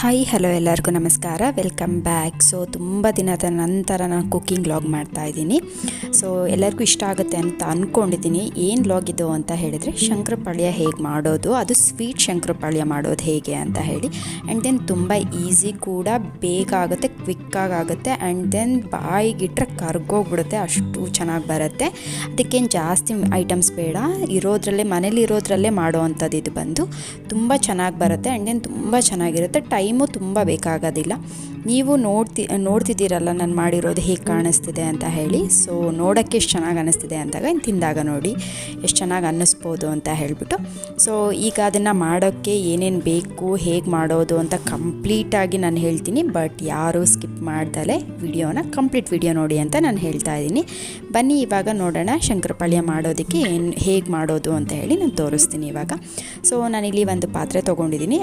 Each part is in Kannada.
ಹಾಯ್ ಹಲೋ ಎಲ್ಲರಿಗೂ ನಮಸ್ಕಾರ. ವೆಲ್ಕಮ್ ಬ್ಯಾಕ್ ಸೊ ತುಂಬ ದಿನದ ನಂತರ ನಾನು ಕುಕ್ಕಿಂಗ್ ಲಾಗ್ ಮಾಡ್ತಾ ಇದ್ದೀನಿ. ಸೊ ಎಲ್ಲರಿಗೂ ಇಷ್ಟ ಆಗುತ್ತೆ ಅಂತ ಅಂದ್ಕೊಂಡಿದ್ದೀನಿ ಏನು ಲಾಗ್ ಇದು ಅಂತ ಹೇಳಿದರೆ, ಶಂಕರಪಾಳ್ಯ ಹೇಗೆ ಮಾಡೋದು, ಅದು ಸ್ವೀಟ್ ಶಂಕರಪಾಳ್ಯ ಮಾಡೋದು ಹೇಗೆ ಅಂತ ಹೇಳಿ. ಆ್ಯಂಡ್ ದೆನ್ ತುಂಬ ಈಸಿ ಕೂಡ, ಬೇಗ ಆಗುತ್ತೆ ಕ್ವಿಕ್ಕಾಗಿ ಆಗುತ್ತೆ. ಆ್ಯಂಡ್ ದೆನ್ ಬಾಯಿಗಿಟ್ರೆ ಕರ್ಗೋಗ್ಬಿಡುತ್ತೆ, ಅಷ್ಟು ಚೆನ್ನಾಗಿ ಬರುತ್ತೆ. ಅದಕ್ಕೇನು ಜಾಸ್ತಿ ಐಟಮ್ಸ್ ಬೇಡ. ಇರೋದ್ರಲ್ಲೇ ಮನೇಲಿ ಇರೋದ್ರಲ್ಲೇ ಮಾಡೋ ಅಂಥದ್ದು ಇದು ಬಂದು ತುಂಬ ಚೆನ್ನಾಗಿ ಬರುತ್ತೆ. ಆ್ಯಂಡ್ ದೆನ್ ತುಂಬ ಚೆನ್ನಾಗಿರುತ್ತೆ. ಟೈಮು ತುಂಬ ಬೇಕಾಗೋದಿಲ್ಲ. ನೀವು ನೋಡ್ತಿ, ನೋಡ್ತಿದ್ದೀರಲ್ಲ ನಾನು ಮಾಡಿರೋದು ಹೇಗೆ ಕಾಣಿಸ್ತಿದೆ ಅಂತ ಹೇಳಿ. ಸೊ ನೋಡೋಕ್ಕೆ ಎಷ್ಟು ಚೆನ್ನಾಗಿ ಅನ್ನಿಸ್ತಿದೆ ಅಂದಾಗ ಇನ್ನು ತಿಂದಾಗ ನೋಡಿ ಎಷ್ಟು ಚೆನ್ನಾಗಿ ಅನ್ನಿಸ್ಬೋದು ಅಂತ ಹೇಳಿಬಿಟ್ಟು. ಸೊ ಈಗ ಅದನ್ನು ಮಾಡೋಕ್ಕೆ ಏನೇನು ಬೇಕು, ಹೇಗೆ ಮಾಡೋದು ಅಂತ ಕಂಪ್ಲೀಟಾಗಿ ನಾನು ಹೇಳ್ತೀನಿ. ಬಟ್ ಯಾರೂ ಸ್ಕಿಪ್ ಮಾಡ್ದಲೇ ವಿಡಿಯೋನ, ಕಂಪ್ಲೀಟ್ ವಿಡಿಯೋ ನೋಡಿ ಅಂತ ನಾನು ಹೇಳ್ತಾ ಇದ್ದೀನಿ. ಬನ್ನಿ ಇವಾಗ ನೋಡೋಣ ಶಂಕರಪಾಳ್ಯ ಮಾಡೋದಕ್ಕೆ ಏನು, ಹೇಗೆ ಮಾಡೋದು ಅಂತ ಹೇಳಿ ನಾನು ತೋರಿಸ್ತೀನಿ ಇವಾಗ. ಸೊ ನಾನಿಲ್ಲಿ ಒಂದು ಪಾತ್ರೆ ತೊಗೊಂಡಿದ್ದೀನಿ.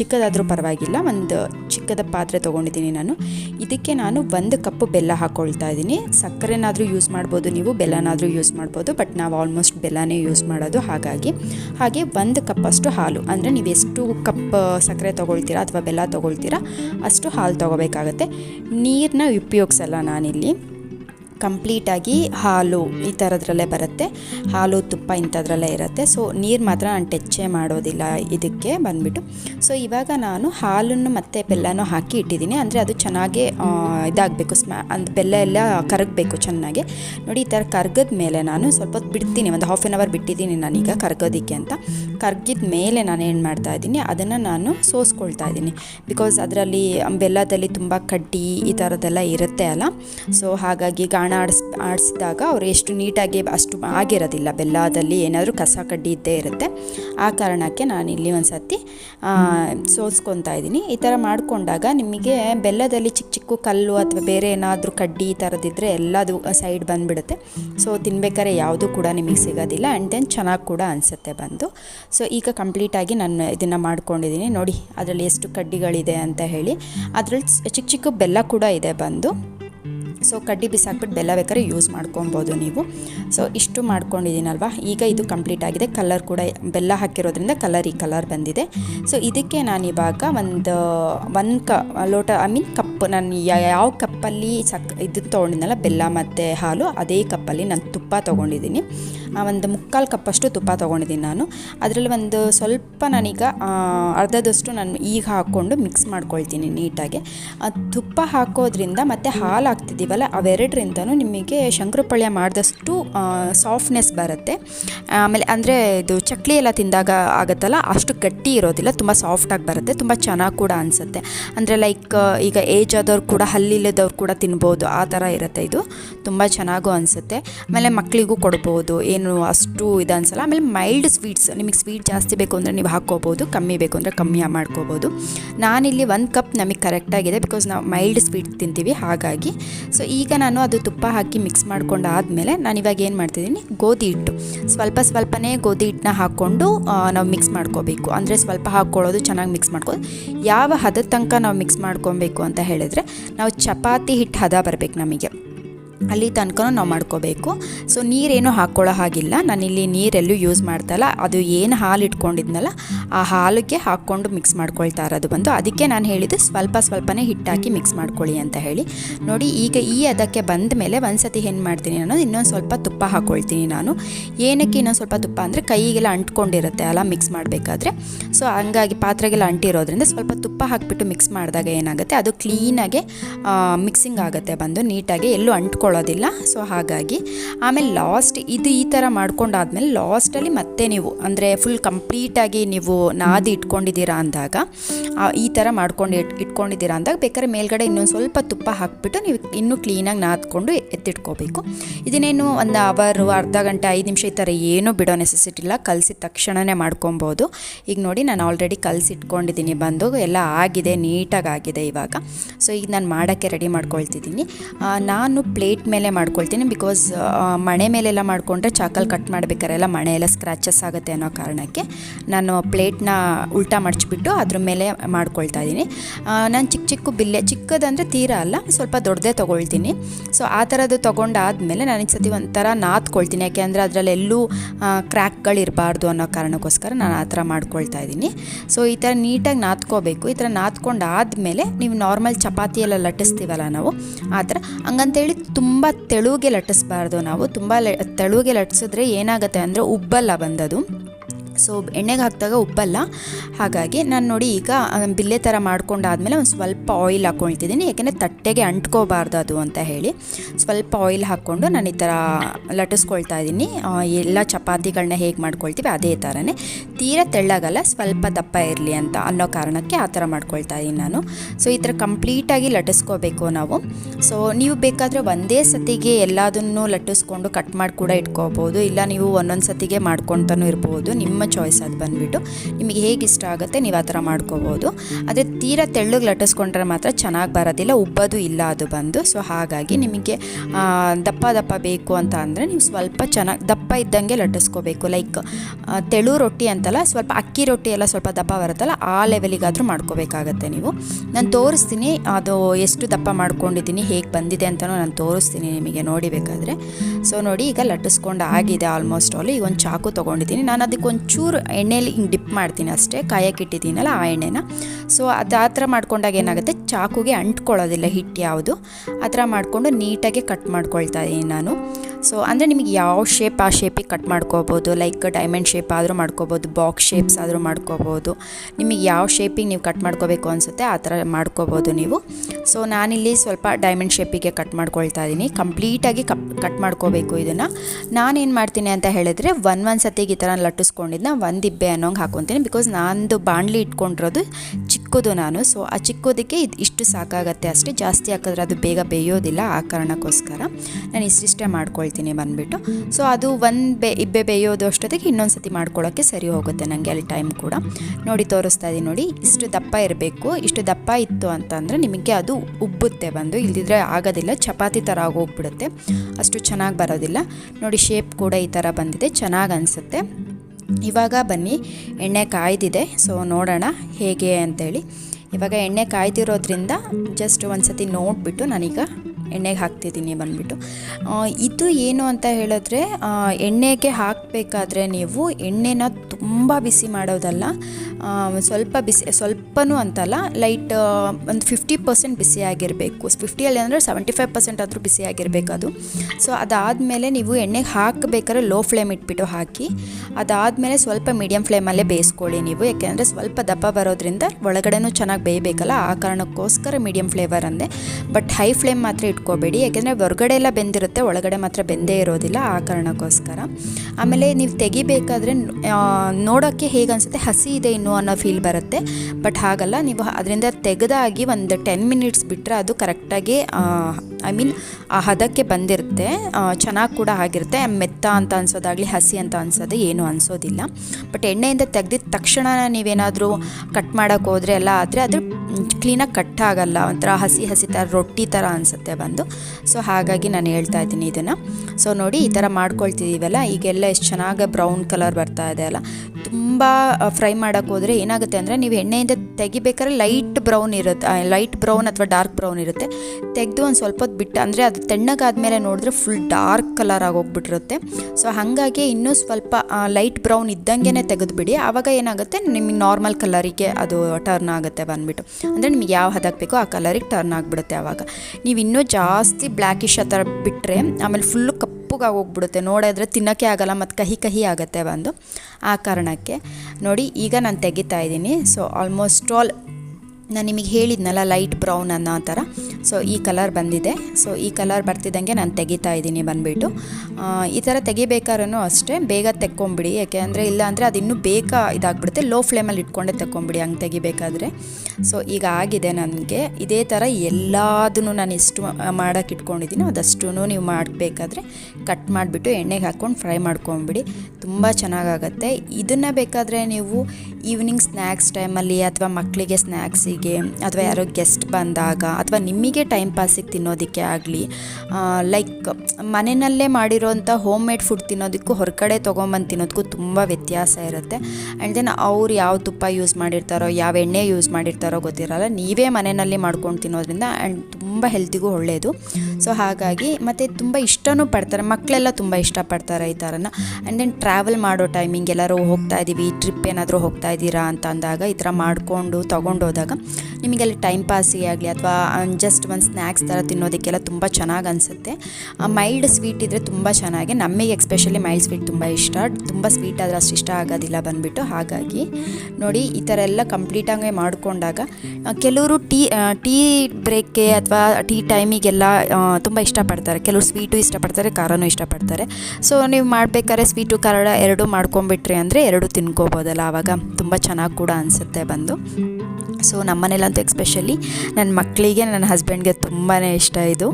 ಚಿಕ್ಕದಾದರೂ ಪರವಾಗಿಲ್ಲ. ಒಂದು ಚಿಕ್ಕದ ಪಾತ್ರೆ ತೊಗೊಂಡಿದ್ದೀನಿ ನಾನು. ಇದಕ್ಕೆ ನಾನು ಒಂದು ಕಪ್ ಬೆಲ್ಲ ಹಾಕ್ಕೊಳ್ತಾ ಇದ್ದೀನಿ. ಸಕ್ಕರೆನಾದರೂ ಯೂಸ್ ಮಾಡ್ಬೋದು ನೀವು, ಬೆಲ್ಲನಾದರೂ ಯೂಸ್ ಮಾಡ್ಬೋದು, ಬಟ್ ನಾವು ಆಲ್ಮೋಸ್ಟ್ ಬೆಲ್ಲನೇ ಯೂಸ್ ಮಾಡೋದು ಹಾಗಾಗಿ. ಹಾಗೆ ಒಂದು ಕಪ್ಪಷ್ಟು ಹಾಲು, ಅಂದರೆ ನೀವು ಎಷ್ಟು ಕಪ್ ಸಕ್ಕರೆ ತೊಗೊಳ್ತೀರಾ ಅಥವಾ ಬೆಲ್ಲ ತೊಗೊಳ್ತೀರಾ, ಅಷ್ಟು ಹಾಲು ತೊಗೋಬೇಕಾಗತ್ತೆ. ನೀರನ್ನ ಉಪಯೋಗಿಸಲ್ಲ ನಾನಿಲ್ಲಿ. ಕಂಪ್ಲೀಟಾಗಿ ಹಾಲು ಈ ಥರದ್ರಲ್ಲೇ ಬರುತ್ತೆ. ಹಾಲು, ತುಪ್ಪ ಇಂಥದ್ರಲ್ಲೇ ಇರುತ್ತೆ. ಸೊ ನೀರು ಮಾತ್ರ ನಾನು ಟಚ್ಚೇ ಮಾಡೋದಿಲ್ಲ ಇದಕ್ಕೆ ಬಂದುಬಿಟ್ಟು. ಸೊ ಇವಾಗ ನಾನು ಹಾಲನ್ನು ಮತ್ತು ಬೆಲ್ಲನೂ ಹಾಕಿ ಇಟ್ಟಿದ್ದೀನಿ. ಅಂದರೆ ಅದು ಚೆನ್ನಾಗಿ ಇದಾಗಬೇಕು. ಸ್ಮ್ಯಾ ಅಂದ್ ಬೆಲ್ಲ ಎಲ್ಲ ಕರಗಬೇಕು ಚೆನ್ನಾಗಿ. ನೋಡಿ, ಈ ಥರ ಕರ್ಗದ ಮೇಲೆ ನಾನು ಸ್ವಲ್ಪ ಹೊತ್ತು ಬಿಡ್ತೀನಿ. ಒಂದು ಹಾಫ್ ಆನ್ ಅವರ್ ಬಿಟ್ಟಿದ್ದೀನಿ ನಾನೀಗ ಕರ್ಗೋದಕ್ಕೆ ಅಂತ. ಕರ್ಗಿದ ಮೇಲೆ ನಾನು ಏನು ಮಾಡ್ತಾ ಇದ್ದೀನಿ, ಅದನ್ನು ನಾನು ಸೋಸ್ಕೊಳ್ತಾ ಇದ್ದೀನಿ. ಬಿಕಾಸ್ ಅದರಲ್ಲಿ, ಬೆಲ್ಲದಲ್ಲಿ ತುಂಬ ಕಡ್ಡಿ ಈ ಥರದ್ದೆಲ್ಲ ಇರುತ್ತೆ ಅಲ್ಲ. ಸೊ ಹಾಗಾಗಿ ಗಾಣ ಆಡಿಸ್, ಆಡಿಸಿದಾಗ ಅವರು ಎಷ್ಟು ನೀಟಾಗಿ ಅಷ್ಟು ಆಗಿರೋದಿಲ್ಲ. ಬೆಲ್ಲದಲ್ಲಿ ಏನಾದರೂ ಕಸ ಕಡ್ಡಿ ಇದ್ದೇ ಇರುತ್ತೆ. ಆ ಕಾರಣಕ್ಕೆ ನಾನು ಇಲ್ಲಿ ಒಂದು ಸರ್ತಿ ಸೋಸ್ಕೊತಾ ಇದ್ದೀನಿ. ಈ ಥರ ಮಾಡಿಕೊಂಡಾಗ ನಿಮಗೆ ಬೆಲ್ಲದಲ್ಲಿ ಚಿಕ್ಕ ಚಿಕ್ಕ ಕಲ್ಲು ಅಥವಾ ಬೇರೆ ಏನಾದರೂ ಕಡ್ಡಿ ಈ ಥರದಿದ್ದರೆ ಎಲ್ಲದು ಸೈಡ್ ಬಂದುಬಿಡುತ್ತೆ. ಸೊ ತಿನ್ಬೇಕಾದ್ರೆ ಯಾವುದೂ ಕೂಡ ನಿಮಗೆ ಸಿಗೋದಿಲ್ಲ. ಆ್ಯಂಡ್ ದೆನ್ ಚೆನ್ನಾಗಿ ಕೂಡ ಅನಿಸುತ್ತೆ ಬಂದು. ಸೊ ಈಗ ಕಂಪ್ಲೀಟಾಗಿ ನಾನು ಇದನ್ನು ಮಾಡ್ಕೊಂಡಿದ್ದೀನಿ. ನೋಡಿ, ಅದರಲ್ಲಿ ಎಷ್ಟು ಕಡ್ಡಿಗಳಿದೆ ಅಂತ ಹೇಳಿ. ಅದರಲ್ಲಿ ಚಿಕ್ಕ ಚಿಕ್ಕ ಬೆಲ್ಲ ಕೂಡ ಇದೆ ಬಂದು. ಸೊ ಕಡ್ಡಿ ಬಿಸಾಕ್ಬಿಟ್ಟು ಬೆಲ್ಲ ಬೇಕಾದ್ರೆ ಯೂಸ್ ಮಾಡ್ಕೊಬೋದು ನೀವು. ಸೊ ಇಷ್ಟು ಮಾಡ್ಕೊಂಡಿದ್ದೀನಲ್ವ? ಈಗ ಇದು ಕಂಪ್ಲೀಟ್ ಆಗಿದೆ. ಕಲರ್ ಕೂಡ ಬೆಲ್ಲ ಹಾಕಿರೋದ್ರಿಂದ ಕಲರ್ ಈ ಕಲರ್ ಬಂದಿದೆ. ಸೊ ಇದಕ್ಕೆ ನಾನು ಇವಾಗ ಒಂದು ಒಂದು ಕ, ಲೋಟ ಐ ಮೀನ್ ಕಪ್ ನಾನು ಯಾವ ಕಪ್ಪಲ್ಲಿ ಸಕ್ ಇದು ತೊಗೊಂಡಿದ್ನಲ್ಲ, ಬೆಲ್ಲ ಮತ್ತು ಹಾಲು, ಅದೇ ಕಪ್ಪಲ್ಲಿ ನಾನು ತುಪ್ಪ ತೊಗೊಂಡಿದ್ದೀನಿ. ಒಂದು ಮುಕ್ಕಾಲು ಕಪ್ಪಷ್ಟು ತುಪ್ಪ ತೊಗೊಂಡಿದ್ದೀನಿ ನಾನು. ಅದರಲ್ಲಿ ಒಂದು ಸ್ವಲ್ಪ ನಾನೀಗ ಅರ್ಧದಷ್ಟು ನಾನು ಈಗ ಹಾಕ್ಕೊಂಡು ಮಿಕ್ಸ್ ಮಾಡ್ಕೊಳ್ತೀನಿ ನೀಟಾಗಿ. ತುಪ್ಪ ಹಾಕೋದ್ರಿಂದ ಮತ್ತು ಹಾಲು ಹಾಕ್ತಿದ್ದೀವಲ್ಲ, ಅವೆರಡರಿಂದನೂ ನಿಮಗೆ ಶಂಕರಪಳ್ಯ ಮಾಡಿದಷ್ಟು ಸಾಫ್ಟ್ನೆಸ್ ಬರುತ್ತೆ. ಆಮೇಲೆ ಅಂದರೆ ಇದು ಚಕ್ಲಿ ಎಲ್ಲ ತಿಂದಾಗ ಆಗುತ್ತಲ್ಲ, ಅಷ್ಟು ಗಟ್ಟಿ ಇರೋದಿಲ್ಲ, ತುಂಬ ಸಾಫ್ಟಾಗಿ ಬರುತ್ತೆ, ತುಂಬ ಚೆನ್ನಾಗಿ ಕೂಡ ಅನಿಸುತ್ತೆ. ಅಂದರೆ ಲೈಕ್ ಈಗ ಏಜ್ ಆದವ್ರು ಕೂಡ ಹಲ್ಲಿಲ್ಲದವ್ರು ಕೂಡ ತಿನ್ಬೋದು. ಆ ಥರ ಇರುತ್ತೆ ಇದು. ತುಂಬ ಚೆನ್ನಾಗೂ ಅನಿಸುತ್ತೆ. ಆಮೇಲೆ ಮಕ್ಕಳಿಗೂ ಕೊಡ್ಬೋದು. ಏನು ಅಷ್ಟು ಇದು ಅನ್ಸಲ್ಲ. ಆಮೇಲೆ ಮೈಲ್ಡ್ ಸ್ವೀಟ್ಸ್ ನಿಮಗೆ ಸ್ವೀಟ್ ಜಾಸ್ತಿ ಬೇಕು ಅಂದರೆ ನೀವು ಹಾಕ್ಕೋಬೋದು. ಕಮ್ಮಿ ಬೇಕು ಅಂದರೆ ಕಮ್ಮಿ ಮಾಡ್ಕೋಬೋದು. ನಾನಿಲ್ಲಿ ಒಂದು ಕಪ್ ನಮಗೆ ಕರೆಕ್ಟಾಗಿದೆ ಬಿಕಾಸ್ ನಾವು ಮೈಲ್ಡ್ ಸ್ವೀಟ್ ತಿಂತೀವಿ. ಹಾಗಾಗಿ ಸೊ, ಈಗ ನಾನು ಅದು ತುಪ್ಪ ಹಾಕಿ ಮಿಕ್ಸ್ ಮಾಡ್ಕೊಂಡು ಆದಮೇಲೆ ನಾನು ಇವಾಗ ಏನು ಮಾಡ್ತಿದ್ದೀನಿ? ಗೋಧಿ ಹಿಟ್ಟು. ಸ್ವಲ್ಪ ಸ್ವಲ್ಪನೇ ಗೋಧಿ ಹಿಟ್ಟನ್ನ ಹಾಕ್ಕೊಂಡು ನಾವು ಮಿಕ್ಸ್ ಮಾಡ್ಕೋಬೇಕು. ಅಂದರೆ ಸ್ವಲ್ಪ ಹಾಕ್ಕೊಳ್ಳೋದು, ಚೆನ್ನಾಗಿ ಮಿಕ್ಸ್ ಮಾಡ್ಕೊಳ್ಳೋದು ಯಾವ ಹದದ ತನಕ ನಾವು ಮಿಕ್ಸ್ ಮಾಡ್ಕೊಬೇಕು ಅಂತ ಹೇಳಿದ್ರೆ ನಾವು ಚಪಾತಿ ಹಿಟ್ಟು ಹದ ಬರಬೇಕು ನಮಗೆ. ಅಲ್ಲಿ ತನಕ ನಾವು ಮಾಡ್ಕೋಬೇಕು. ಸೊ ನೀರೇನು ಹಾಕ್ಕೊಳ್ಳೋ ಹಾಗಿಲ್ಲ. ನಾನಿಲ್ಲಿ ನೀರೆಲ್ಲೂ ಯೂಸ್ ಮಾಡ್ತಾಯಿಲ್ಲ ಅದು ಏನು ಹಾಲು ಇಟ್ಕೊಂಡಿದ್ನಲ್ಲ, ಆ ಹಾಲಿಗೆ ಹಾಕ್ಕೊಂಡು ಮಿಕ್ಸ್ ಮಾಡ್ಕೊಳ್ತಾ ಇರೋದು ಬಂದು. ಅದಕ್ಕೆ ನಾನು ಹೇಳಿದ್ದು ಸ್ವಲ್ಪ ಸ್ವಲ್ಪನೇ ಹಿಟ್ಟಾಕಿ ಮಿಕ್ಸ್ ಮಾಡ್ಕೊಳ್ಳಿ ಅಂತ ಹೇಳಿ. ನೋಡಿ, ಈಗ ಈ ಅದಕ್ಕೆ ಬಂದ ಮೇಲೆ ಒಂದು ಸತಿ ಏನು ಮಾಡ್ತೀನಿ ಅನ್ನೋದು ಇನ್ನೊಂದು ಸ್ವಲ್ಪ ತುಪ್ಪ ಹಾಕ್ಕೊಳ್ತೀನಿ ನಾನು. ಏನಕ್ಕೆ ಇನ್ನೊಂದು ಸ್ವಲ್ಪ ತುಪ್ಪ ಅಂದರೆ, ಕೈಗೆಲ್ಲ ಅಂಟ್ಕೊಂಡಿರುತ್ತೆ ಅಲ್ಲ ಮಿಕ್ಸ್ ಮಾಡಬೇಕಾದ್ರೆ. ಸೊ ಹಂಗಾಗಿ ಪಾತ್ರೆಗೆಲ್ಲ ಅಂಟಿರೋದ್ರಿಂದ ಸ್ವಲ್ಪ ತುಪ್ಪ ಹಾಕಿಬಿಟ್ಟು ಮಿಕ್ಸ್ ಮಾಡಿದಾಗ ಏನಾಗುತ್ತೆ? ಅದು ಕ್ಲೀನಾಗೆ ಮಿಕ್ಸಿಂಗ್ ಆಗುತ್ತೆ ಬಂದು. ನೀಟಾಗಿ ಎಲ್ಲೂ ಅಂಟ್ಕೊಳ್ಳೋದಿಲ್ಲ ಸೊ ಹಾಗಾಗಿ ಆಮೇಲೆ ಲಾಸ್ಟ್ ಇದು ಈ ಥರ ಮಾಡ್ಕೊಂಡಾದ್ಮೇಲೆ ಲಾಸ್ಟಲ್ಲಿ ಮತ್ತೆ ನೀವು ಅಂದರೆ ಫುಲ್ ಕಂಪ್ಲೀಟಾಗಿ ನೀವು ನಾದಿ ಇಟ್ಕೊಂಡಿದ್ದೀರಾ ಅಂದಾಗ ಈ ಥರ ಮಾಡ್ಕೊಂಡು ಇಟ್, ಇಟ್ಕೊಂಡಿದ್ದೀರಾ ಅಂದಾಗ ಬೇಕಾದ್ರೆ ಮೇಲ್ಗಡೆ ಇನ್ನೊಂದು ಸ್ವಲ್ಪ ತುಪ್ಪ ಹಾಕ್ಬಿಟ್ಟು ನೀವು ಇನ್ನೂ ಕ್ಲೀನಾಗಿ ನಾದ್ಕೊಂಡು ಎತ್ತಿಟ್ಕೋಬೇಕು. ಇದನ್ನೇನು ಒಂದು ಅವರು, ಅರ್ಧ ಗಂಟೆ, ಐದು ನಿಮಿಷ ಈ ಥರ ಏನೂ ಬಿಡೋ ನೆಸೆಸಿಟಿ ಇಲ್ಲ. ಕಲಸಿದ ತಕ್ಷಣವೇ ಮಾಡ್ಕೊಬೋದು. ಈಗ ನೋಡಿ ನಾನು ಆಲ್ರೆಡಿ ಕಲಸಿಟ್ಕೊಂಡಿದ್ದೀನಿ, ಬಂದು ಎಲ್ಲ ಆಗಿದೆ, ನೀಟಾಗಿ ಆಗಿದೆ ಇವಾಗ. ಸೊ ಈಗ ನಾನು ಮಾಡೋಕ್ಕೆ ರೆಡಿ ಮಾಡ್ಕೊಳ್ತಿದ್ದೀನಿ. ನಾನು ಪ್ಲೇಟ್ ಪ್ಲೇಟ್ ಮೇಲೆ ಮಾಡ್ಕೊಳ್ತೀನಿ ಬಿಕಾಸ್ ಮಣೆ ಮೇಲೆಲ್ಲ ಮಾಡಿಕೊಂಡ್ರೆ ಚಾಕಲ್ ಕಟ್ ಮಾಡಬೇಕಾರೆಲ್ಲ ಮಣೆ ಎಲ್ಲ ಸ್ಕ್ರ್ಯಾಚಸ್ ಆಗುತ್ತೆ ಅನ್ನೋ ಕಾರಣಕ್ಕೆ ನಾನು ಪ್ಲೇಟ್ನ ಉಲ್ಟಾ ಮಡಚಿಬಿಟ್ಟು ಅದ್ರ ಮೇಲೆ ಮಾಡ್ಕೊಳ್ತಾ ಇದ್ದೀನಿ. ನಾನು ಚಿಕ್ಕ ಚಿಕ್ಕ ಬಿಲ್ಲೆ, ಚಿಕ್ಕದಂದರೆ ತೀರಾ ಅಲ್ಲ, ಸ್ವಲ್ಪ ದೊಡ್ಡದೇ ತೊಗೊಳ್ತೀನಿ. ಸೊ ಆ ಥರದ್ದು ತೊಗೊಂಡಾದಮೇಲೆ ನಾನು ಈ ಸತಿ ಒಂಥರ ನಾದ್ಕೊಳ್ತೀನಿ ಯಾಕೆಂದರೆ ಅದರಲ್ಲೆಲ್ಲೂ ಕ್ರ್ಯಾಕ್ಗಳಿರಬಾರ್ದು ಅನ್ನೋ ಕಾರಣಕ್ಕೋಸ್ಕರ ನಾನು ಆ ಥರ ಮಾಡ್ಕೊಳ್ತಾ ಇದ್ದೀನಿ. ಸೊ ಈ ಥರ ನೀಟಾಗಿ ನಾತ್ಕೋಬೇಕು ಈ ಥರ ನಾತ್ಕೊಂಡಾದಮೇಲೆ ನೀವು ನಾರ್ಮಲ್ ಚಪಾತಿಯೆಲ್ಲ ಎಲ್ಲ ಲಟ್ಟಿಸ್ತೀವಲ್ಲ ನಾವು, ಆ ಥರ. ಹಂಗಂತೇಳಿ ತುಂಬ ತೆಳುಗೆ ಲಟ್ಟಿಸ್ಬಾರ್ದು ನಾವು. ತುಂಬ ಲೆ ತೆಳುಗೆ ಲಟ್ಟಿಸಿದ್ರೆ ಏನಾಗುತ್ತೆ ಅಂದರೆ ಉಬ್ಬಲ್ಲ ಬಂದದು ಸೊ ಎಣ್ಣೆಗೆ ಹಾಕಿದಾಗ ಉಪ್ಪಲ್ಲ. ಹಾಗಾಗಿ ನಾನು ನೋಡಿ ಈಗ ಬಿಲ್ಲೆ ಥರ ಮಾಡ್ಕೊಂಡಾದ್ಮೇಲೆ ಒಂದು ಸ್ವಲ್ಪ ಆಯಿಲ್ ಹಾಕ್ಕೊಳ್ತಿದ್ದೀನಿ ಯಾಕೆಂದರೆ ತಟ್ಟೆಗೆ ಅಂಟ್ಕೋಬಾರ್ದು ಅದು ಅಂತ ಹೇಳಿ. ಸ್ವಲ್ಪ ಆಯಿಲ್ ಹಾಕ್ಕೊಂಡು ನಾನು ಈ ಥರ ಲಟ್ಟಿಸ್ಕೊಳ್ತಾ ಇದ್ದೀನಿ. ಎಲ್ಲ ಚಪಾತಿಗಳನ್ನ ಹೇಗೆ ಮಾಡ್ಕೊಳ್ತೀವಿ ಅದೇ ಥರನೇ ತೀರಾ ತೆಳ್ಳಗಲ್ಲ, ಸ್ವಲ್ಪ ದಪ್ಪ ಇರಲಿ ಅಂತ ಅನ್ನೋ ಕಾರಣಕ್ಕೆ ಆ ಥರ ಮಾಡ್ಕೊಳ್ತಾ ಇದ್ದೀನಿ ನಾನು. ಸೊ ಈ ಥರ ಕಂಪ್ಲೀಟಾಗಿ ಲಟಿಸ್ಕೋಬೇಕು ನಾವು. ಸೊ ನೀವು ಬೇಕಾದರೆ ಒಂದೇ ಸತಿಗೆ ಎಲ್ಲದನ್ನು ಲಟ್ಟಿಸ್ಕೊಂಡು ಕಟ್ ಮಾಡಿ ಕೂಡ ಇಟ್ಕೋಬೋದು. ಇಲ್ಲ ನೀವು ಒಂದೊಂದು ಸತಿಗೆ ಮಾಡ್ಕೊತಾನೂ ಇರ್ಬೋದು. ನಿಮ್ಮ ಚಾಯ್ಸ್ ಅದು ಬಂದುಬಿಟ್ಟು ನಿಮಗೆ ಹೇಗೆ ಇಷ್ಟ ಆಗುತ್ತೆ ನೀವು ಆ ಥರ ಮಾಡ್ಕೋಬೋದು. ಅದೇ ತೀರಾ ತೆಳ್ಳಗೆ ಲಟ್ಟಿಸ್ಕೊಂಡ್ರೆ ಮಾತ್ರ ಚೆನ್ನಾಗಿ ಬರೋದಿಲ್ಲ, ಉಬ್ಬೋದು ಇಲ್ಲ ಅದು ಬಂದು. ಸೊ ಹಾಗಾಗಿ ನಿಮಗೆ ದಪ್ಪ ದಪ್ಪ ಬೇಕು ಅಂತ ಅಂದರೆ ನೀವು ಸ್ವಲ್ಪ ಚೆನ್ನಾಗಿ ದಪ್ಪ ಇದ್ದಂಗೆ ಲಟ್ಟಿಸ್ಕೋಬೇಕು. ಲೈಕ್ ತೆಳು ರೊಟ್ಟಿ ಅಂತಲ್ಲ, ಸ್ವಲ್ಪ ಅಕ್ಕಿ ರೊಟ್ಟಿ ಎಲ್ಲ ಸ್ವಲ್ಪ ದಪ್ಪ ಬರುತ್ತಲ್ಲ, ಆ ಲೆವೆಲಿಗಾದರೂ ಮಾಡ್ಕೋಬೇಕಾಗತ್ತೆ ನೀವು. ನಾನು ತೋರಿಸ್ತೀನಿ, ಅದು ಎಷ್ಟು ದಪ್ಪ ಮಾಡ್ಕೊಂಡಿದ್ದೀನಿ, ಹೇಗೆ ಬಂದಿದೆ ಅಂತಲೂ ನಾನು ತೋರಿಸ್ತೀನಿ ನಿಮಗೆ ನೋಡಿಬೇಕಾದ್ರೆ ಸೊ ನೋಡಿ ಈಗ ಲಟ್ಟಿಸ್ಕೊಂಡು ಆಗಿದೆ ಆಲ್ಮೋಸ್ಟ್ ಆಲ್ ಈಗ ಒಂದು ಚಾಕು ತೊಗೊಂಡಿದ್ದೀನಿ. ನಾನು ಅದಕ್ಕೆ ಒಂಚೂರು ಎಣ್ಣೆಯಲ್ಲಿ ಹಿಂಗೆ ಡಿಪ್ ಮಾಡ್ತೀನಿ ಅಷ್ಟೇ, ಕಾಯಕ್ಕೆ ಇಟ್ಟಿದ್ದೀನಲ್ಲ ಆ ಎಣ್ಣೆನ. ಸೊ ಅದು ಆ ಥರ ಮಾಡ್ಕೊಂಡಾಗ ಏನಾಗುತ್ತೆ, ಚಾಕುಗೆ ಅಂಟ್ಕೊಳ್ಳೋದಿಲ್ಲ ಹಿಟ್ಟು ಯಾವುದು. ಆ ಥರ ಮಾಡಿಕೊಂಡು ನೀಟಾಗಿ ಕಟ್ ಮಾಡ್ಕೊಳ್ತಾ ಇದ್ದೀನಿ ನಾನು. ಸೊ ಅಂದರೆ ನಿಮಗೆ ಯಾವ ಶೇಪ್ ಆ ಶೇಪಿಗೆ ಕಟ್ ಮಾಡ್ಕೋಬೋದು ಲೈಕ್ ಡೈಮಂಡ್ ಶೇಪ್ ಆದರೂ ಮಾಡ್ಕೋಬೋದು ಬಾಕ್ಸ್ ಶೇಪ್ಸ್ ಆದರೂ ಮಾಡ್ಕೋಬೋದು, ನಿಮಗೆ ಯಾವ ಶೇಪಿಗೆ ನೀವು ಕಟ್ ಮಾಡ್ಕೋಬೇಕು ಅನಿಸುತ್ತೆ ಆ ಥರ ಮಾಡ್ಕೋಬೋದು ನೀವು. ಸೊ ನಾನಿಲ್ಲಿ ಸ್ವಲ್ಪ ಡೈಮಂಡ್ ಶೇಪಿಗೆ ಕಟ್ ಮಾಡ್ಕೊಳ್ತಾ ಇದ್ದೀನಿ ಕಂಪ್ಲೀಟಾಗಿ ಕಪ್ ಕಟ್ ಮಾಡ್ಕೋಬೇಕು ಇದನ್ನು. ನಾನೇನು ಮಾಡ್ತೀನಿ ಅಂತ ಹೇಳಿದ್ರೆ ಒಂದು ಒಂದು ಸತಿಗೆ ಈ ಥರ ಲಟ್ಟಿಸ್ಕೊಂಡಿದ್ದನ್ನ ಒಂದು ಇಬ್ಬೆ ಅನ್ನೋಂಗೆ ಹಾಕೊತೀನಿ. ಬಿಕಾಸ್ ನಾನು ಬಾಣಲಿ ಇಟ್ಕೊಂಡಿರೋದು ಚಿಕ್ಕದು ನಾನು. ಸೊ ಆ ಚಿಕ್ಕೋದಕ್ಕೆ ಇದು ಇಷ್ಟು ಸಾಕಾಗತ್ತೆ ಅಷ್ಟೇ. ಜಾಸ್ತಿ ಹಾಕಿದ್ರೆ ಅದು ಬೇಗ ಬೇಯೋದಿಲ್ಲ ಆ ಕಾರಣಕ್ಕೋಸ್ಕರ. ನಾನು ಇಷ್ಟಿಷ್ಟೇ ಮಾಡ್ಕೊಳ್ತೀನಿ ಬಂದುಬಿಟ್ಟು. ಸೊ ಅದು ಒಂದು ಬೆ, ಇಬ್ಬೆ ಬೇಯೋದು ಅಷ್ಟೊತ್ತಿಗೆ ಇನ್ನೊಂದು ಸತಿ ಮಾಡ್ಕೊಳ್ಳೋಕ್ಕೆ ಸರಿ ಹೋಗುತ್ತೆ ನನಗೆ ಅಲ್ಲಿ ಟೈಮ್ ಕೂಡ. ನೋಡಿ, ತೋರಿಸ್ತಾ ಇದ್ದೀನಿ ನೋಡಿ. ಇಷ್ಟು ದಪ್ಪ ಇರಬೇಕು. ಇಷ್ಟು ದಪ್ಪ ಇತ್ತು ಅಂತಂದರೆ ನಿಮಗೆ ಅದು ಉಬ್ಬುತ್ತೆ ಬಂದು. ಇಲ್ದಿದ್ರೆ ಆಗೋದಿಲ್ಲ. ಚಪಾತಿ ಥರ ಆಗೋಗ್ಬಿಡುತ್ತೆ. ಅಷ್ಟು ಚೆನ್ನಾಗಿ ಬರೋದಿಲ್ಲ. ನೋಡಿ ಶೇಪ್ ಕೂಡ ಈ ಥರ ಬಂದಿದೆ. ಚೆನ್ನಾಗಿ ಅನಿಸುತ್ತೆ. ಇವಾಗ ಬನ್ನಿ, ಎಣ್ಣೆ ಕಾಯ್ದಿದೆ ಸೊ ನೋಡೋಣ ಹೇಗೆ ಅಂತೇಳಿ. ಇವಾಗ ಎಣ್ಣೆ ಕಾಯ್ದಿರೋದ್ರಿಂದ ಜಸ್ಟ್ ಒಂದು ಸತಿ ನೋಡಿಬಿಟ್ಟು ನಾನೀಗ ಎಣ್ಣೆಗೆ ಹಾಕ್ತಿದ್ದೀನಿ ಬಂದುಬಿಟ್ಟು. ಇದು ಏನು ಅಂತ ಹೇಳಿದ್ರೆ ಎಣ್ಣೆಗೆ ಹಾಕಬೇಕಾದ್ರೆ ನೀವು ಎಣ್ಣೆನ ತುಂಬ ಬಿಸಿ ಮಾಡೋದಲ್ಲ. ಸ್ವಲ್ಪ ಬಿಸಿ, ಸ್ವಲ್ಪನೂ ಅಂತಲ್ಲ, ಲೈಟ್ ಒಂದು ಫಿಫ್ಟಿ ಪರ್ಸೆಂಟ್ ಬಿಸಿಯಾಗಿರಬೇಕು ಫಿಫ್ಟಿಯಲ್ಲಿ ಅಂದರೆ ಸೆವೆಂಟಿ ಫೈವ್ ಪರ್ಸೆಂಟ್ ಆದರೂ ಬಿಸಿಯಾಗಿರಬೇಕು ಅದು. ಸೊ ಅದಾದಮೇಲೆ ನೀವು ಎಣ್ಣೆಗೆ ಹಾಕಬೇಕಾದ್ರೆ ಲೋ ಫ್ಲೇಮ್ ಇಟ್ಬಿಟ್ಟು ಹಾಕಿ, ಅದಾದಮೇಲೆ ಸ್ವಲ್ಪ ಮೀಡಿಯಮ್ ಫ್ಲೇಮಲ್ಲೇ ಬೇಯಿಸ್ಕೊಳ್ಳಿ ನೀವು. ಯಾಕೆಂದರೆ ಸ್ವಲ್ಪ ದಪ್ಪ ಬರೋದ್ರಿಂದ ಒಳಗಡೆನೂ ಚೆನ್ನಾಗಿ ಬೇಯಬೇಕಲ್ಲ, ಆ ಕಾರಣಕ್ಕೋಸ್ಕರ ಮೀಡಿಯಮ್ ಫ್ಲೇವರ್ ಅಂದೆ ಬಟ್ ಹೈ ಫ್ಲೇಮ್ ಮಾತ್ರ ಇಟ್ಕೋಬೇಡಿ. ಯಾಕೆಂದರೆ ಹೊರಗಡೆ ಎಲ್ಲ ಬೆಂದಿರುತ್ತೆ, ಒಳಗಡೆ ಮಾತ್ರ ಬೆಂದೇ ಇರೋದಿಲ್ಲ ಆ ಕಾರಣಕ್ಕೋಸ್ಕರ. ಆಮೇಲೆ ನೀವು ತೆಗಿಬೇಕಾದ್ರೆ ನೋಡೋಕ್ಕೆ ಹೇಗೆ ಅನಿಸುತ್ತೆ? ಹಸಿ ಇದೆ ಇನ್ನು ಅನ್ನೋ ಫೀಲ್ ಬರುತ್ತೆ. ಬಟ್ ಹಾಗಲ್ಲ, ನೀವು ಅದರಿಂದ ತೆಗೆದಾಗಿ ಒಂದು ಟೆನ್ ಮಿನಿಟ್ಸ್ ಬಿಟ್ಟರೆ ಅದು ಕರೆಕ್ಟಾಗಿ ಐ ಮೀನ್ ಆ ಹದಕ್ಕೆ ಬಂದಿರುತ್ತೆ. ಚೆನ್ನಾಗಿ ಕೂಡ ಆಗಿರುತ್ತೆ. ಮೆತ್ತ ಅಂತ ಅನ್ಸೋದಾಗಲಿ, ಹಸಿ ಅಂತ ಅನ್ಸೋದು ಏನು ಅನಿಸೋದಿಲ್ಲ. ಬಟ್ ಎಣ್ಣೆಯಿಂದ ತೆಗೆದಿದ ತಕ್ಷಣ ನೀವೇನಾದರೂ ಕಟ್ ಮಾಡೋಕ್ಕೆ ಹೋದರೆ ಎಲ್ಲ ಆದರೆ ಅದು ಕ್ಲೀನಾಗಿ ಕಟ್ ಆಗಲ್ಲ, ಒಂಥರ ಹಸಿ ಹಸಿ ಥರ ರೊಟ್ಟಿ ಥರ ಅನಿಸುತ್ತೆ ಬಂದು. ಸೊ ಹಾಗಾಗಿ ನಾನು ಹೇಳ್ತಾ ಇದ್ದೀನಿ ಇದನ್ನು. ಸೊ ನೋಡಿ ಈ ಥರ ಮಾಡ್ಕೊಳ್ತಿದ್ದೀವಲ್ಲ ಈಗೆಲ್ಲ ಎಷ್ಟು ಚೆನ್ನಾಗಿ ಬ್ರೌನ್ ಕಲರ್ ಬರ್ತಾ ಇದೆ ಅಲ್ಲ. ತುಂಬ ಫ್ರೈ ಮಾಡೋಕ್ಕೆ ಏನಾಗುತ್ತೆ ಅಂದರೆ ನೀವು ಎಣ್ಣೆಯಿಂದ ತೆಗಿಬೇಕಾದ್ರೆ ಲೈಟ್ ಬ್ರೌನ್ ಇರುತ್ತೆ ಲೈಟ್ ಬ್ರೌನ್ ಅಥವಾ ಡಾರ್ಕ್ ಬ್ರೌನ್ ಇರುತ್ತೆ. ತೆಗೆದು ಒಂದು ಸ್ವಲ್ಪ ಹೊತ್ತು ಬಿಟ್ಟು, ಅಂದರೆ ಅದು ತಣ್ಣಗಾದ್ಮೇಲೆ ನೋಡಿದ್ರೆ ಫುಲ್ ಡಾರ್ಕ್ ಕಲರ್ ಆಗೋಗ್ಬಿಟ್ಟಿರುತ್ತೆ. ಸೊ ಹಾಗಾಗಿ ಇನ್ನೂ ಸ್ವಲ್ಪ ಲೈಟ್ ಬ್ರೌನ್ ಇದ್ದಂಗೆ ತೆಗೆದುಬಿಡಿ. ಆವಾಗ ಏನಾಗುತ್ತೆ, ನಿಮಗೆ ನಾರ್ಮಲ್ ಕಲರಿಗೆ ಅದು ಟರ್ನ್ ಆಗುತ್ತೆ ಬಂದುಬಿಟ್ಟು. ಅಂದರೆ ನಿಮಗೆ ಯಾವ ಬೇಕೋ ಆ ಕಲರಿಗೆ ಟರ್ನ್ ಆಗಿಬಿಡುತ್ತೆ ಆವಾಗ ನೀವು ಇನ್ನೂ ಜಾಸ್ತಿ ಬ್ಲ್ಯಾಕಿಶ್ ಆ ಥರ ಬಿಟ್ಟರೆ ಆಮೇಲೆ ಫುಲ್ಲು ಕಪ್ಪುಗಾಗಿ ಹೋಗ್ಬಿಡುತ್ತೆ. ನೋಡಿದ್ರೆ ತಿನ್ನೋಕ್ಕೆ ಆಗಲ್ಲ ಮತ್ತು ಕಹಿ ಕಹಿ ಆಗುತ್ತೆ ಒಂದು ಆ ಕಾರಣಕ್ಕೆ ನೋಡಿ ಈಗ ನಾನು ತೆಗಿತಾ ಇದ್ದೀನಿ. ಸೊ ಆಲ್ಮೋಸ್ಟ್ ಆಲ್ ನಾನು ನಿಮಗೆ ಹೇಳಿದ್ನಲ್ಲ ಲೈಟ್ ಬ್ರೌನ್ ಅನ್ನೋ ಥರ. ಸೊ ಈ ಕಲರ್ ಬಂದಿದೆ. ಸೊ ಈ ಕಲರ್ ಬರ್ತಿದ್ದಂಗೆ ನಾನು ತೆಗಿತಾ ಇದ್ದೀನಿ ಬಂದುಬಿಟ್ಟು. ಈ ಥರ ತೆಗಿಬೇಕಾದ್ರೂ ಅಷ್ಟೇ, ಬೇಗ ತೆಕ್ಕೊಂಬಿಡಿ. ಯಾಕೆ ಅಂದರೆ ಇಲ್ಲ ಅಂದರೆ ಅದು ಇನ್ನೂ ಬೇಗ ಇದಾಗ್ಬಿಡುತ್ತೆ. ಲೋ ಫ್ಲೇಮಲ್ಲಿ ಇಟ್ಕೊಂಡೆ ತೆಕ್ಕೊಂಬಿಡಿ ಹಂಗೆ ತೆಗಿಬೇಕಾದ್ರೆ. ಸೊ ಈಗ ಆಗಿದೆ ನನಗೆ. ಇದೇ ಥರ ಎಲ್ಲದನ್ನು ನಾನು ಎಷ್ಟು ಮಾಡೋಕ್ಕೆ ಇಟ್ಕೊಂಡಿದ್ದೀನೋ. ಅದಷ್ಟು ನೀವು ಮಾಡಬೇಕಾದ್ರೆ ಕಟ್ ಮಾಡಿಬಿಟ್ಟು ಎಣ್ಣೆಗೆ ಹಾಕ್ಕೊಂಡು ಫ್ರೈ ಮಾಡ್ಕೊಂಬಿಡಿ. ತುಂಬ ಚೆನ್ನಾಗಾಗತ್ತೆ. ಇದನ್ನು ಬೇಕಾದರೆ ನೀವು ಈವ್ನಿಂಗ್ ಸ್ನ್ಯಾಕ್ಸ್ ಟೈಮಲ್ಲಿ ಅಥವಾ ಮಕ್ಕಳಿಗೆ ಸ್ನ್ಯಾಕ್ಸಿಗೆ ಪಾಸಿಗೆ ಅಥವಾ ಯಾರೋ ಗೆಸ್ಟ್ ಬಂದಾಗ ಅಥವಾ ನಿಮಗೆ ಟೈಮ್ ಪಾಸಿಗೆ ತಿನ್ನೋದಕ್ಕೆ ಆಗಲಿ ಲೈಕ್ ಮನೆಯಲ್ಲೇ ಮಾಡಿರೋಂಥ ಹೋಮ್ ಮೇಡ್ ಫುಡ್ ತಿನ್ನೋದಕ್ಕೂ ಹೊರಗಡೆ ತೊಗೊಂಬಂದು ತಿನ್ನೋದಕ್ಕೂ ತುಂಬ ವ್ಯತ್ಯಾಸ ಇರುತ್ತೆ. ಆ್ಯಂಡ್ ದೆನ್ ಅವ್ರು ಯಾವ ತುಪ್ಪ ಯೂಸ್ ಮಾಡಿರ್ತಾರೋ, ಯಾವ ಎಣ್ಣೆ ಯೂಸ್ ಮಾಡಿರ್ತಾರೋ ಗೊತ್ತಿರಲ್ಲ, ನೀವೇ ಮನೆಯಲ್ಲಿ ಮಾಡ್ಕೊಂಡು ತಿನ್ನೋದ್ರಿಂದ ಆ್ಯಂಡ್ ತುಂಬ ಹೆಲ್ತಿಗೂ ಒಳ್ಳೆಯದು ಸೊ ಹಾಗಾಗಿ ಮತ್ತು ತುಂಬ ಇಷ್ಟನೂ ಪಡ್ತಾರೆ ಮಕ್ಕಳೆಲ್ಲ ತುಂಬ ಇಷ್ಟಪಡ್ತಾರೆ ಈ ಥರನ ಆ್ಯಂಡ್ ದೆನ್ ಟ್ರಾವೆಲ್ ಮಾಡೋ ಟೈಮಿಂಗ್ ಎಲ್ಲರೂ ಹೋಗ್ತಾ ಇದ್ದೀವಿ ಟ್ರಿಪ್ ಏನಾದರೂ ಹೋಗ್ತಾ ಇದ್ದೀರಾ ಅಂತ ಅಂದಾಗ ಈ ಥರ ಮಾಡಿಕೊಂಡು ತೊಗೊಂಡೋದಾಗ ನಿಮಗೆಲ್ಲ ಟೈಮ್ ಪಾಸಿಗೆ ಆಗಲಿ ಅಥವಾ ಜಸ್ಟ್ ಒಂದು ಸ್ನ್ಯಾಕ್ಸ್ ಥರ ತಿನ್ನೋದಕ್ಕೆಲ್ಲ ತುಂಬ ಚೆನ್ನಾಗಿ ಅನಿಸುತ್ತೆ. ಮೈಲ್ಡ್ ಸ್ವೀಟ್ ಇದ್ದರೆ ತುಂಬ ಚೆನ್ನಾಗಿ ನಮಗೆ ಎಕ್ಸ್ಪೆಷಲಿ ಮೈಲ್ಡ್ ಸ್ವೀಟ್ ತುಂಬ ಇಷ್ಟ. ತುಂಬ ಸ್ವೀಟ್ ಆದರೆ ಅಷ್ಟು ಇಷ್ಟ ಆಗೋದಿಲ್ಲ ಬಂದುಬಿಟ್ಟು, ಹಾಗಾಗಿ ನೋಡಿ, ಈ ಥರ ಎಲ್ಲ ಕಂಪ್ಲೀಟಾಗಿ ಮಾಡಿಕೊಂಡಾಗ ಕೆಲವರು ಟೀ ಟೀ ಬ್ರೇಕ್ಗೆ ಅಥವಾ ಟೀ ಟೈಮಿಗೆಲ್ಲ ತುಂಬ ಇಷ್ಟಪಡ್ತಾರೆ. ಕೆಲವರು ಸ್ವೀಟು ಇಷ್ಟಪಡ್ತಾರೆ, ಖಾರನೂ ಇಷ್ಟಪಡ್ತಾರೆ. ಸೊ ನೀವು ಮಾಡಬೇಕಾದ್ರೆ ಸ್ವೀಟು ಖಾರ ಎರಡೂ ಮಾಡ್ಕೊಂಬಿಟ್ರಿ ಅಂದರೆ ಎರಡೂ ತಿನ್ಕೋಬೋದಲ್ಲ ಆವಾಗ. ತುಂಬ ಚೆನ್ನಾಗಿ ಕೂಡ ಅನಿಸುತ್ತೆ ಬಂದು. ಸೊ ನಮ್ಮನೇಲಂತೂ ಎಕ್ಸ್ಪೆಷಲಿ ನನ್ನ ಮಕ್ಕಳಿಗೆ, ನನ್ನ ಹಸ್ಬೆಂಡ್ಗೆ ತುಂಬಾ ಇಷ್ಟ ಇದು.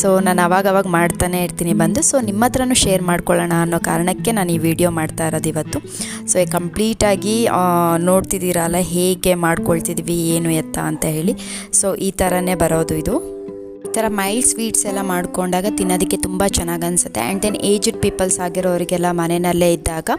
ಸೊ ನಾನು ಅವಾಗ ಅವಾಗ ಮಾಡ್ತಾನೆ ಇರ್ತೀನಿ ಬಂದು. ಸೊ ನಿಮ್ಮ ಹತ್ರನೂ ಶೇರ್ ಮಾಡ್ಕೊಳ್ಳೋಣ ಅನ್ನೋ ಕಾರಣಕ್ಕೆ ನಾನು ಈ ವಿಡಿಯೋ ಮಾಡ್ತಾ ಇರೋದು ಇವತ್ತು. ಸೊ ಕಂಪ್ಲೀಟಾಗಿ ನೋಡ್ತಿದ್ದೀರಲ್ಲ ಹೇಗೆ ಮಾಡ್ಕೊಳ್ತಿದ್ವಿ, ಏನು ಎತ್ತ ಅಂತ ಹೇಳಿ. ಸೊ ಈ ಥರನೇ ಬರೋದು ಇದು. ಈ ಥರ ಮೈಲ್ಡ್ ಸ್ವೀಟ್ಸ್ ಎಲ್ಲ ಮಾಡ್ಕೊಂಡಾಗ ತಿನ್ನೋದಕ್ಕೆ ತುಂಬ ಚೆನ್ನಾಗಿ ಅನಿಸುತ್ತೆ. ಆ್ಯಂಡ್ ದೆನ್ ಏಜ್ಡ್ ಪೀಪಲ್ಸ್ ಆಗಿರೋರಿಗೆಲ್ಲ ಮನೆಯಲ್ಲೇ ಇದ್ದಾಗ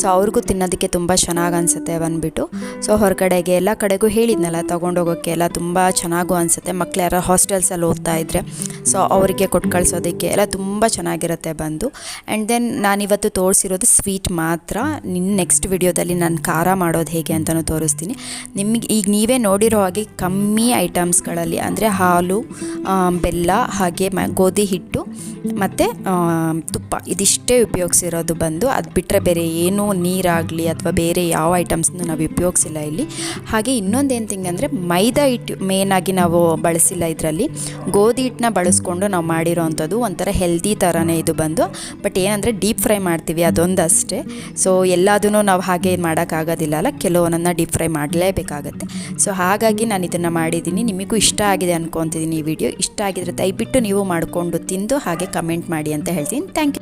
ಸೊ ಅವ್ರಿಗೂ ತಿನ್ನೋದಕ್ಕೆ ತುಂಬ ಚೆನ್ನಾಗಿ ಅನಿಸುತ್ತೆ ಬಂದುಬಿಟ್ಟು. ಸೊ ಹೊರಗಡೆಗೆ ಎಲ್ಲ ಕಡೆಗೂ ಹೇಳಿದ್ನಲ್ಲ, ತೊಗೊಂಡೋಗೋಕ್ಕೆ ಎಲ್ಲ ತುಂಬ ಚೆನ್ನಾಗೂ ಅನಿಸುತ್ತೆ. ಮಕ್ಳು ಯಾರೋ ಹಾಸ್ಟೆಲ್ಸಲ್ಲಿ ಓದ್ತಾ ಇದ್ದರೆ ಸೊ ಅವರಿಗೆ ಕೊಟ್ಟು ಕಳಿಸೋದಕ್ಕೆ ಎಲ್ಲ ತುಂಬ ಚೆನ್ನಾಗಿರುತ್ತೆ ಬಂದು. ಆ್ಯಂಡ್ ದೆನ್ ನಾನಿವತ್ತು ತೋರಿಸಿರೋದು ಸ್ವೀಟ್ ಮಾತ್ರ. ನಿನ್ನ ನೆಕ್ಸ್ಟ್ ವಿಡಿಯೋದಲ್ಲಿ ನಾನು ಖಾರ ಮಾಡೋದು ಹೇಗೆ ಅಂತಲೂ ತೋರಿಸ್ತೀನಿ. ನಿಮಗೆ ಈಗ ನೀವೇ ನೋಡಿರೋ ಹಾಗೆ ಕಮ್ಮಿ ಐಟಮ್ಸ್ಗಳಲ್ಲಿ ಅಂದರೆ ಹಾಲು ಬೆಲ್ಲ ಹಾಗೆ ಗೋಧಿ ಹಿಟ್ಟು, ಮತ್ತು ತುಪ್ಪ. ಇದಿಷ್ಟೇ ಉಪಯೋಗಿಸಿರೋದು ಬಂದು ಅದು ಬಿಟ್ಟರೆ ಬೇರೆ ಏನೂ ನೀರಾಗಲಿ ಅಥವಾ ಬೇರೆ ಯಾವ ಐಟಮ್ಸ್ನು ನಾವು ಉಪಯೋಗಿಸಿಲ್ಲ ಇಲ್ಲಿ. ಹಾಗೆ ಇನ್ನೊಂದು ಏನು ಥಿಂಗ್ ಅಂದರೆ ಮೈದಾ ಹಿಟ್ಟು ಮೇನಾಗಿ ನಾವು ಬಳಸಿಲ್ಲ ಇದರಲ್ಲಿ. ಗೋಧಿ ಹಿಟ್ಟನ್ನ ಬಳಸ್ಕೊಂಡು ನಾವು ಮಾಡಿರೋ ಅಂಥದ್ದು ಒಂಥರ ಹೆಲ್ದಿ ಥರನೇ ಇದು ಬಂದು. ಬಟ್ ಏನಂದರೆ ಡೀಪ್ ಫ್ರೈ ಮಾಡ್ತೀವಿ ಅದೊಂದು ಅಷ್ಟೇ ಸೊ ಎಲ್ಲದೂ ನಾವು ಹಾಗೆ ಮಾಡೋಕ್ಕಾಗೋದಿಲ್ಲ ಅಲ್ಲ ಕೆಲವೊಂದನ್ನು ಡೀಪ್ ಫ್ರೈ ಮಾಡಲೇಬೇಕಾಗತ್ತೆ. ಸೊ ಹಾಗಾಗಿ ನಾನು ಇದನ್ನು ಮಾಡಿದ್ದೀನಿ. ನಿಮಗೂ ಇಷ್ಟ ಆಗಿದೆ ಅನ್ಕೊತಿದ್ದೀನಿ ಈ ವಿಡಿಯೋ ಇಷ್ಟ ಆಗಿದ್ರೆ ದಯವಿಟ್ಟು ನೀವು ಮಾಡಿಕೊಂಡು ತಿಂದು ಹಾಗೆ ಕಮೆಂಟ್ ಮಾಡಿ ಅಂತ ಹೇಳ್ತೀನಿ. Thank you